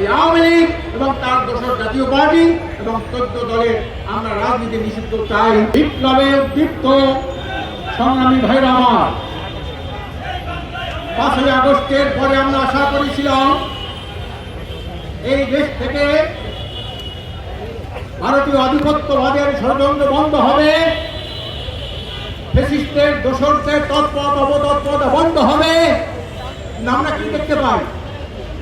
এই আওয়ামী লীগ এবং তার দোষর জাতীয় পার্টি এবং চোদ্দ দলের আমরা রাজনীতি নিষিদ্ধ চাই। বিপ্লবের দীপ্ত সংগ্রামী ভাইরা আমার, পাঁচই আগস্টের পরে আমরা আশা করেছিলাম এই দেশ থেকে ভারতীয় আধিপত্যবাদের ষড়যন্ত্র বন্ধ হবে, ফেসিস্টের দোষরদের তৎপথ অবতৎপথ বন্ধ হবে আমরা কি দেখতে পাই?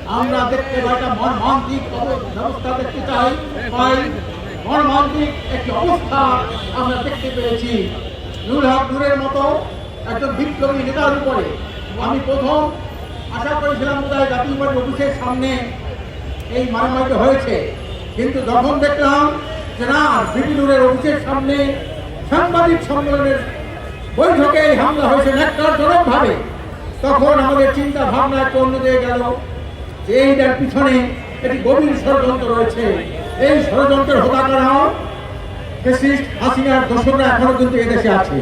আমরা দেখতে পাই একটা মর্মান্তিক ব্যবস্থা দেখতে চাই। পাই মর্মান্তিক একটি অবস্থা আমরা দেখতে পেয়েছি। নুর হক নূরের মতো একজন বিপ্লবী নেতার উপরে। আমি প্রথম আশা করেছিলাম বোধহয় জাতীয় পার্টি অফিসের সামনে এই মারামারিটা হয়েছে। কিন্তু যখন দেখলাম যে না বিপিনুরের অফিসের সামনে সাংবাদিক সম্মেলনের বৈঠকে এই হামলা হয়েছে ন্যাক্কারজনক ভাবে তখন আমাদের চিন্তা ভাবনা একটু অন্যদিকে গেল। যে এইটার পিছনে একটি গভীর ষড়যন্ত্র রয়েছে। এই ষড়যন্ত্রের হোতাকারা ফেসিস্ট হাসিনার দোষররা এখনও কিন্তু এদেশে আছে।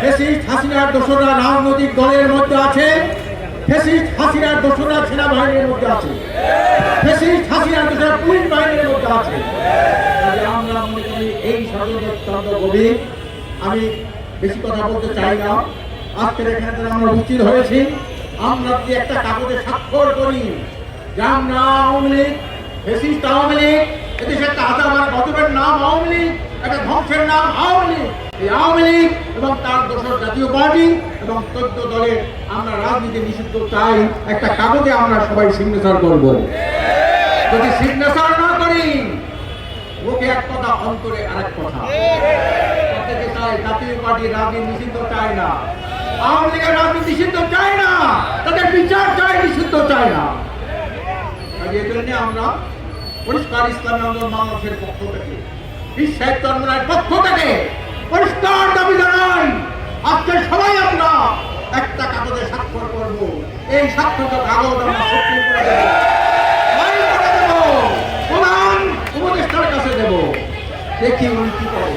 ফেসিস্ট হাসিনার দোষররা রাজনৈতিক দলের মধ্যে আছে। ফেসিস্ট হাসিনার দোষররা সেনাবাহিনীর মধ্যে আছে। ফেসিস্ট হাসিনার দোষররা পুলিশ বাহিনীর মধ্যে আছে। আমরা মনে করি এই ষড়যন্ত্র গভীর। আমি বেশি কথা বলতে চাই না। আজকের এখানে আমরা উপস্থিত হয়েছি। আমরা যদি একটা কাগজে স্বাক্ষর করি? যে আমরা আওয়ামী লীগ গতবের নাম আওয়ামী লীগ, একটা ধ্বংসের নাম আওয়ামী লীগ। এই আওয়ামী লীগ এবং তার দোষর জাতীয় পার্টি এবং দলের আমরা রাজনীতি নিষিদ্ধ চাই, একটা কাগজে আমরা সবাই সিগনেচার করব। যদি সিগনেচার না করি মুখে এক কথা, অন্তরে আরেক কথা। জাতীয় পার্টি রাজনীতি নিষিদ্ধ চায় না। আওয়ামী লীগের রাজনীতি নিষিদ্ধ চায় না, তাদের বিচার চায় নিষিদ্ধ চায় না। এই আমরা পরিষ্কার ইসলামী আন্দোলন বাংলাদেশের পক্ষ থেকে বিশ্ব সাহিত্য পক্ষ থেকে পরিষ্কার দাবি জানাই, আজকে সবাই আমরা একটা কাগজে স্বাক্ষর করব। এই স্বাক্ষরিত কাগজ আমরা কোর্টে দেব। প্রধান উপদেষ্টার কাছে দেব। দেখি উনি কি করে।